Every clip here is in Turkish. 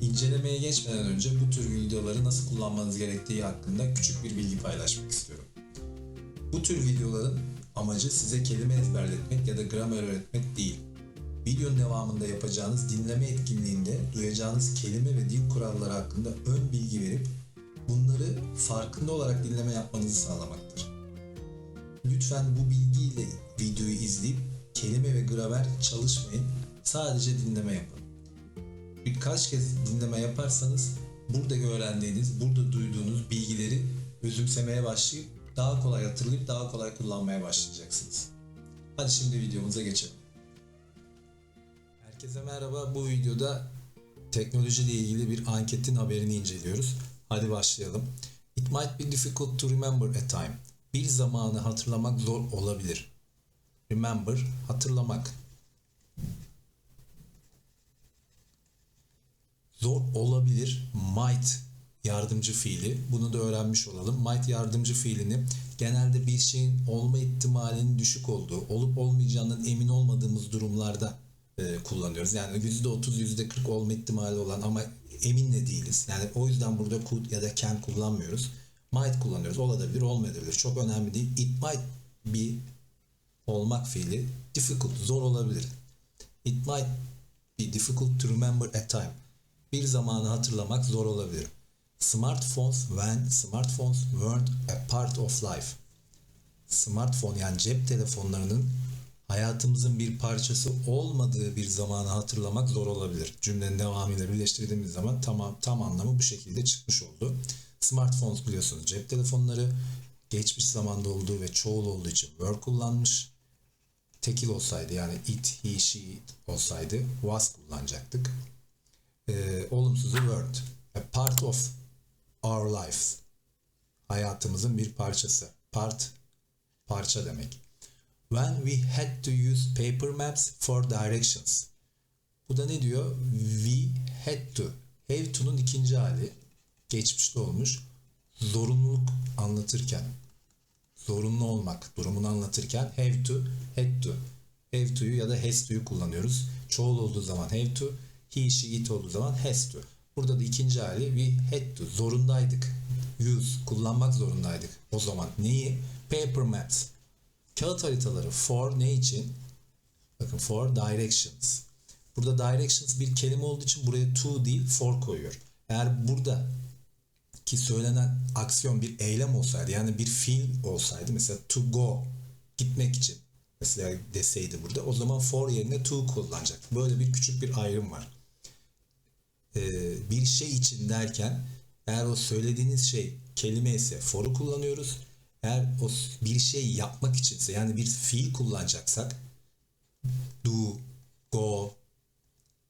İncelemeye geçmeden önce bu tür videoları nasıl kullanmanız gerektiği hakkında küçük bir bilgi paylaşmak istiyorum. Bu tür videoların amacı size kelime ezberletmek ya da gramer öğretmek değil. Videonun devamında yapacağınız dinleme etkinliğinde duyacağınız kelime ve dil kuralları hakkında ön bilgi verip bunları farkında olarak dinleme yapmanızı sağlamaktır. Lütfen bu bilgiyle videoyu izleyip kelime ve gramer çalışmayın. Sadece dinleme yapın. Birkaç kez dinleme yaparsanız buradaki öğrendiğiniz, burada duyduğunuz bilgileri özümsemeye başlayıp daha kolay hatırlayıp daha kolay kullanmaya başlayacaksınız. Hadi şimdi videomuza geçelim. Herkese merhaba. Bu videoda teknolojiyle ilgili bir anketin haberini inceliyoruz. Hadi başlayalım. It might be difficult to remember a time. Bir zamanı hatırlamak zor olabilir. Remember, hatırlamak. Zor olabilir. Might yardımcı fiili. Bunu da öğrenmiş olalım. Might yardımcı fiilini genelde bir şeyin olma ihtimalinin düşük olduğu, olup olmayacağından emin olmadığımız durumlarda e, kullanıyoruz. Yani %30, %40 olma ihtimali olan ama emin de değiliz. Yani o yüzden burada could ya da can kullanmıyoruz. Might kullanıyoruz. Olabilir, olmayabilir. Çok önemli değil. It might be olmak fiili difficult, zor olabilir. It might be difficult to remember a time. Bir zamanı hatırlamak zor olabilir. Smartphones when smartphones weren't a part of life. Smartphone yani cep telefonlarının hayatımızın bir parçası olmadığı bir zamanı hatırlamak zor olabilir. Cümlenin devamıyla birleştirdiğimiz zaman tamam tam anlamı bu şekilde çıkmış oldu. Smartphones biliyorsunuz cep telefonları geçmiş zamanda olduğu ve çoğul olduğu için were kullanmış. Tekil olsaydı yani it, he, she olsaydı was kullanacaktık. Ee, olumsuzu word. A part of our lives. Hayatımızın bir parçası. Part, parça demek. When we had to use paper maps for directions. Bu da ne diyor? We had to. Have to'nun ikinci hali. Geçmişte olmuş. Zorunluluk anlatırken. Zorunlu olmak durumunu anlatırken have to, had to. Have to'yu ya da has to'yu kullanıyoruz. Çoğul olduğu zaman have to, he, she, it olduğu zaman has to. Burada da ikinci hali we had to. Zorundaydık. Use, kullanmak zorundaydık. O zaman neyi? Paper maps. Kağıt haritaları for ne için? Bakın for directions. Burada directions bir kelime olduğu için buraya to değil for koyuyor. Eğer burada ki söylenen aksiyon bir eylem olsaydı yani bir fiil olsaydı mesela to go gitmek için mesela deseydi burada o zaman for yerine to kullanacak. Böyle bir küçük bir ayrım var. Ee, bir şey için derken eğer o söylediğiniz şey kelime ise for'u kullanıyoruz. Eğer o bir şey yapmak içinse yani bir fiil kullanacaksak do, go,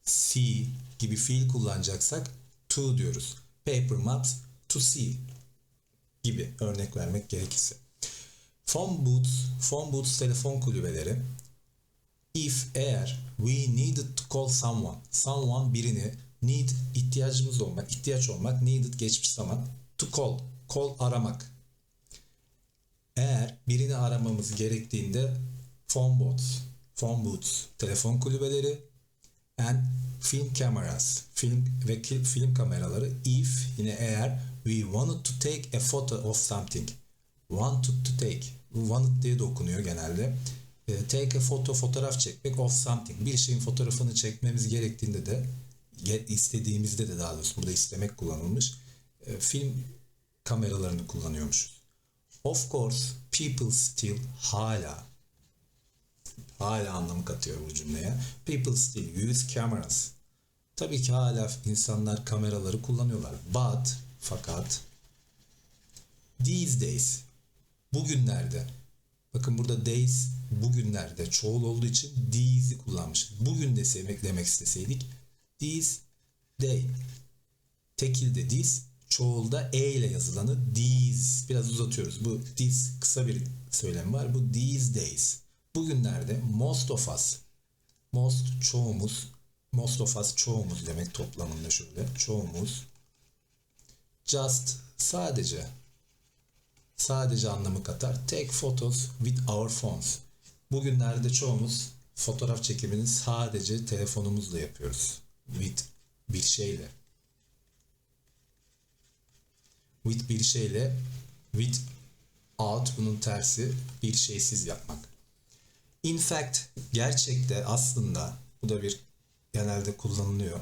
see gibi fiil kullanacaksak to diyoruz. Paper maps to see gibi örnek vermek gerekirse. Phone booths, phone booths telefon kulübeleri. If eğer we needed to call someone, someone birini need ihtiyacımız olmak, ihtiyaç olmak, needed geçmiş zaman to call, call aramak. Eğer birini aramamız gerektiğinde phone booths, phone booths, telefon kulübeleri and film cameras, film ve film kameraları if yine eğer we wanted to take a photo of something. Wanted to take. Wanted diye de okunuyor genelde. E, take a photo, fotoğraf çekmek of something. Bir şeyin fotoğrafını çekmemiz gerektiğinde de istediğimizde de daha doğrusu burada istemek kullanılmış. E, film kameralarını kullanıyormuşuz. Of course, people still hala hala anlamı katıyor bu cümleye. People still use cameras. Tabii ki hala insanlar kameraları kullanıyorlar. But fakat these days bugünlerde bakın burada days bugünlerde çoğul olduğu için these'i kullanmış. Bugün deseymek demek isteseydik these day tekilde these çoğulda e ile yazılanı these biraz uzatıyoruz. Bu these kısa bir söylem var. Bu these days. Bugünlerde most of us most çoğumuz most of us çoğumuz demek toplamında şöyle. Çoğumuz just sadece sadece anlamı katar. Take photos with our phones. Bugünlerde çoğumuz fotoğraf çekimini sadece telefonumuzla yapıyoruz. With bir şeyle. with bir şeyle with out bunun tersi bir şeysiz yapmak. In fact gerçekte aslında bu da bir genelde kullanılıyor.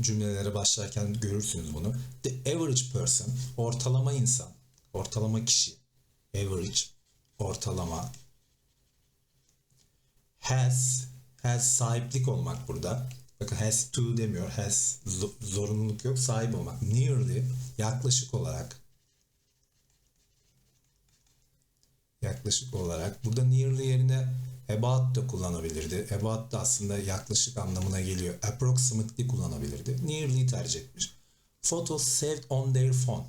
Cümlelere başlarken görürsünüz bunu. The average person ortalama insan, ortalama kişi, average ortalama has has sahiplik olmak burada. Bakın has to demiyor. Has zorunluluk yok. Sahip olmak. Nearly yaklaşık olarak yaklaşık olarak. Burada nearly yerine about da kullanabilirdi. About da aslında yaklaşık anlamına geliyor. Approximately kullanabilirdi. Nearly tercih etmiş. Photos saved on their phone.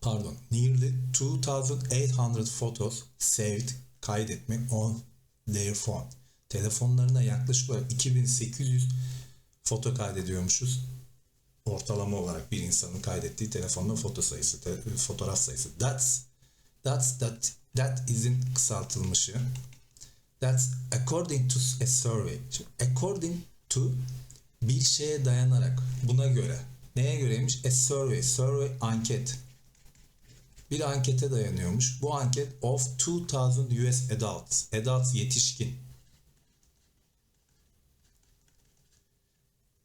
Pardon. Nearly 2800 photos saved kaydetmek on their phone. Telefonlarına yaklaşık olarak 2800 foto kaydediyormuşuz. Ortalama olarak bir insanın kaydettiği telefonla foto sayısı, te, fotoğraf sayısı. That's that's that that is'in kısaltılmışı. That's according to a survey. Şimdi, according to bir şeye dayanarak buna göre. Neye göreymiş? A survey. Survey anket. Bir ankete dayanıyormuş. Bu anket of 2000 US adults. Adults yetişkin.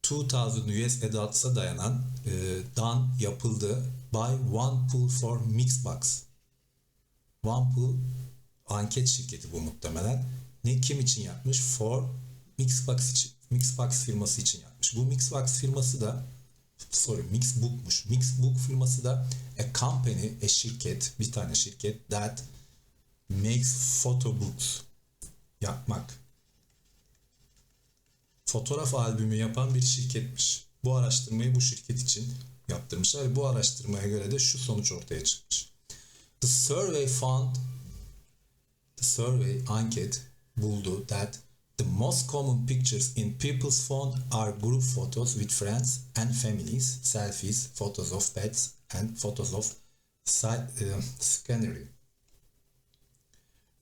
2000 US adults'a dayanan e, dan yapıldı by One Pool for Mixbox. One Pool anket şirketi bu muhtemelen. Ne kim için yapmış? For Mixbox için. Mixbox firması için yapmış. Bu Mixbox firması da sorry Mixbook'muş. Mixbook firması da a company, a şirket, bir tane şirket that makes photo books yapmak. Fotoğraf albümü yapan bir şirketmiş. Bu araştırmayı bu şirket için yaptırmışlar. Bu araştırmaya göre de şu sonuç ortaya çıkmış. The survey found the survey anket buldu that the most common pictures in people's phone are group photos with friends and families, selfies, photos of pets and photos of uh, scenery.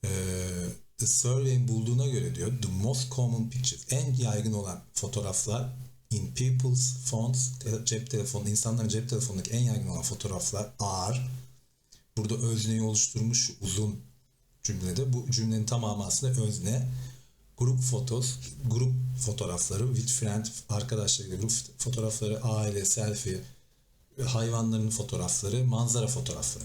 Uh, the survey'in bulduğuna göre diyor the most common pictures en yaygın olan fotoğraflar in people's phones cep telefonu insanların cep telefonundaki en yaygın olan fotoğraflar are. Burada özneyi oluşturmuş uzun cümlede. Bu cümlenin tamamı aslında özne. Grup fotos grup fotoğrafları with friend arkadaşlarıyla grup fotoğrafları aile selfie hayvanların fotoğrafları manzara fotoğrafları.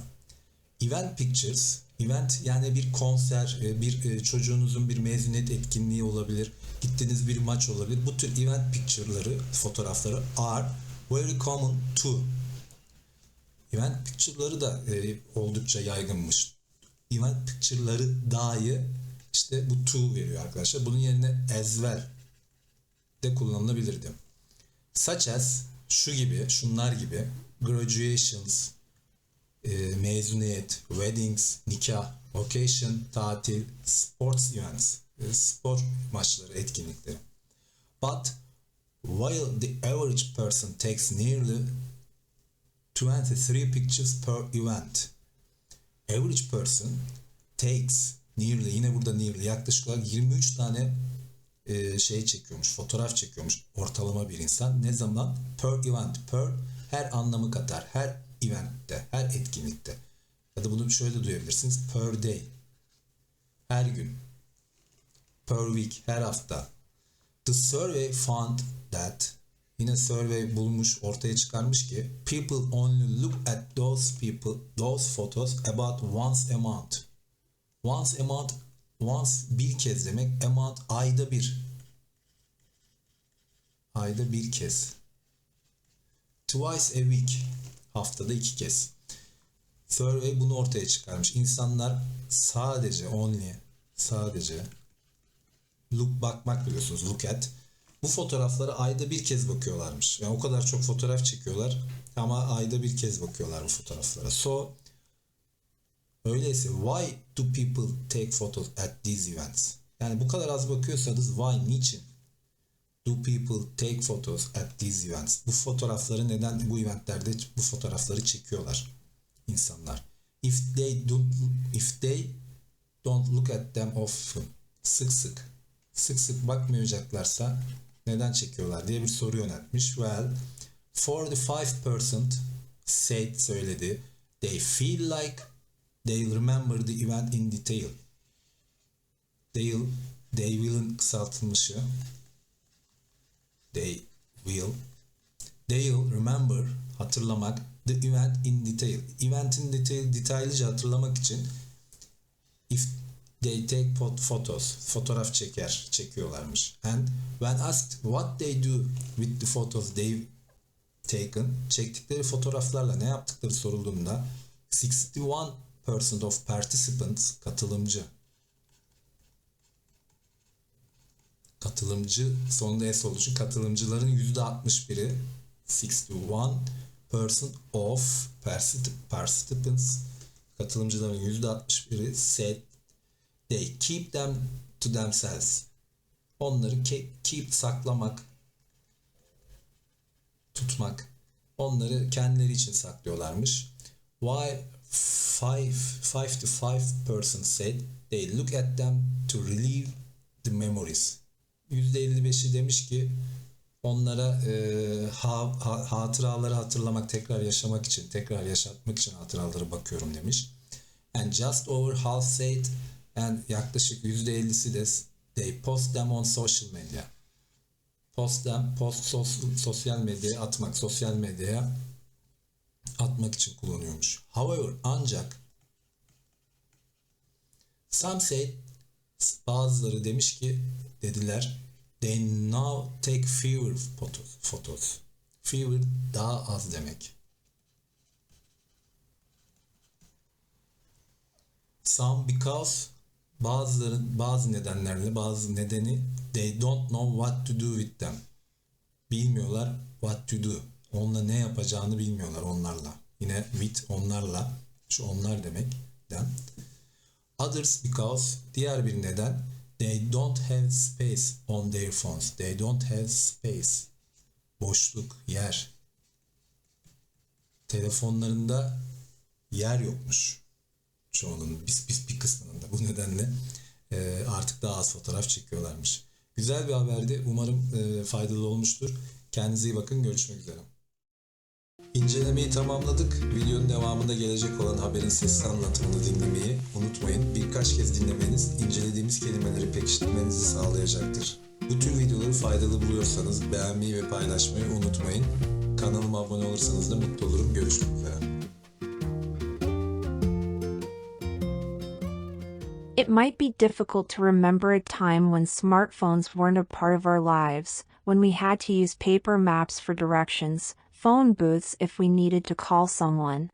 Event pictures event yani bir konser bir çocuğunuzun bir mezuniyet etkinliği olabilir gittiğiniz bir maç olabilir bu tür event picture'ları fotoğrafları are very common to event picture'ları da e, oldukça yaygınmış event picture'ları dahi işte bu to veriyor arkadaşlar. Bunun yerine as well de kullanılabilirdi. Such as şu gibi, şunlar gibi graduations, e, mezuniyet, weddings, nikah, occasion, tatil, sports events, e, spor maçları, etkinlikleri. But while the average person takes nearly 23 pictures per event, average person takes nearly yine burada nearly yaklaşık olarak 23 tane e, şey çekiyormuş, fotoğraf çekiyormuş ortalama bir insan. Ne zaman? Per event, per her anlamı katar. Her eventte, her etkinlikte. Ya da bunu şöyle duyabilirsiniz. Per day. Her gün. Per week, her hafta. The survey found that yine survey bulmuş, ortaya çıkarmış ki people only look at those people, those photos about once a month. Once a month, once bir kez demek, a month ayda bir. Ayda bir kez. Twice a week, haftada iki kez. Survey bunu ortaya çıkarmış. İnsanlar sadece only, sadece look bakmak biliyorsunuz, look at. Bu fotoğraflara ayda bir kez bakıyorlarmış. Yani o kadar çok fotoğraf çekiyorlar ama ayda bir kez bakıyorlar bu fotoğraflara. So Öyleyse why do people take photos at these events? Yani bu kadar az bakıyorsanız why, niçin? Do people take photos at these events? Bu fotoğrafları neden bu eventlerde bu fotoğrafları çekiyorlar insanlar? If they don't, if they don't look at them often, sık sık, sık sık bakmayacaklarsa neden çekiyorlar diye bir soru yöneltmiş. Well, 45% said söyledi. They feel like they remember the event in detail. They, they will'ın kısaltılmışı. They will. They'll remember hatırlamak the event in detail. Eventin detail, detaylıca hatırlamak için if they take photos fotoğraf çeker çekiyorlarmış. And when asked what they do with the photos they've taken çektikleri fotoğraflarla ne yaptıkları sorulduğunda 61% of participants katılımcı katılımcı sonunda S olduğu için katılımcıların %61'i 61% of particip- participants katılımcıların %61'i said they keep them to themselves. Onları ke- keep saklamak, tutmak. Onları kendileri için saklıyorlarmış. Why 5 55% said they look at them to relieve the memories. %55'i demiş ki onlara e, ha, ha- hatıraları hatırlamak, tekrar yaşamak için, tekrar yaşatmak için hatıralara bakıyorum demiş. And just over half said and yaklaşık %50'si de they post them on social media. Post them, post sos- sosyal medyaya atmak, sosyal medyaya atmak için kullanıyormuş. However, ancak some said bazıları demiş ki dediler they now take fewer photos. Fewer daha az demek. Some because bazıların bazı nedenlerle bazı nedeni they don't know what to do with them. Bilmiyorlar what to do. Onunla ne yapacağını bilmiyorlar onlarla. Yine with onlarla. Şu onlar demek. Them. Others because diğer bir neden they don't have space on their phones. They don't have space. Boşluk, yer. Telefonlarında yer yokmuş. Çoğunun bir, bir, bir kısmının da bu nedenle e, artık daha az fotoğraf çekiyorlarmış. Güzel bir haberdi. Umarım e, faydalı olmuştur. Kendinize iyi bakın. Görüşmek üzere. İncelemeyi tamamladık. Videonun devamında gelecek olan haberin sesli anlatımını dinlemeyi unutmayın. Birkaç kez dinlemeniz incelediğimiz kelimeleri pekiştirmenizi sağlayacaktır. Bu tür videoları faydalı buluyorsanız beğenmeyi ve paylaşmayı unutmayın. Kanalıma abone olursanız da mutlu olurum. Görüşmek üzere. It might be difficult to remember a time when smartphones weren't a part of our lives, when we had to use paper maps for directions, phone booths if we needed to call someone,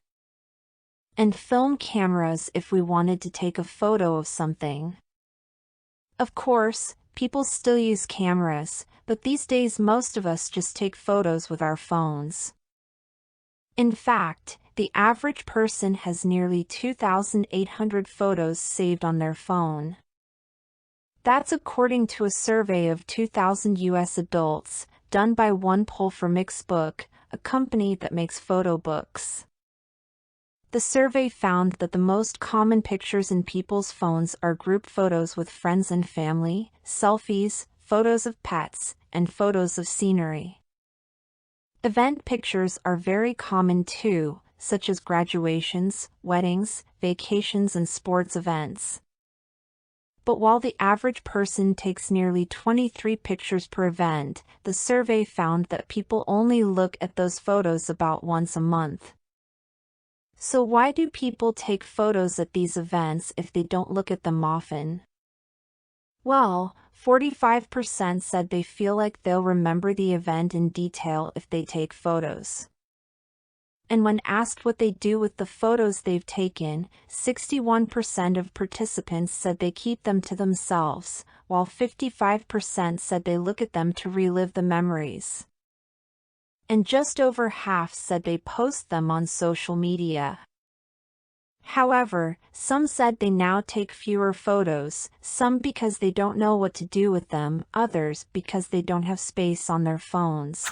and film cameras if we wanted to take a photo of something. Of course, people still use cameras, but these days most of us just take photos with our phones. In fact, the average person has nearly 2,800 photos saved on their phone. That's according to a survey of 2,000 US adults, done by one poll for Mixbook, a company that makes photo books. The survey found that the most common pictures in people's phones are group photos with friends and family, selfies, photos of pets, and photos of scenery. Event pictures are very common too, such as graduations, weddings, vacations, and sports events. But while the average person takes nearly 23 pictures per event, the survey found that people only look at those photos about once a month. So, why do people take photos at these events if they don't look at them often? Well, 45% said they feel like they'll remember the event in detail if they take photos. And when asked what they do with the photos they've taken, 61% of participants said they keep them to themselves, while 55% said they look at them to relive the memories. And just over half said they post them on social media. However, some said they now take fewer photos, some because they don't know what to do with them, others because they don't have space on their phones.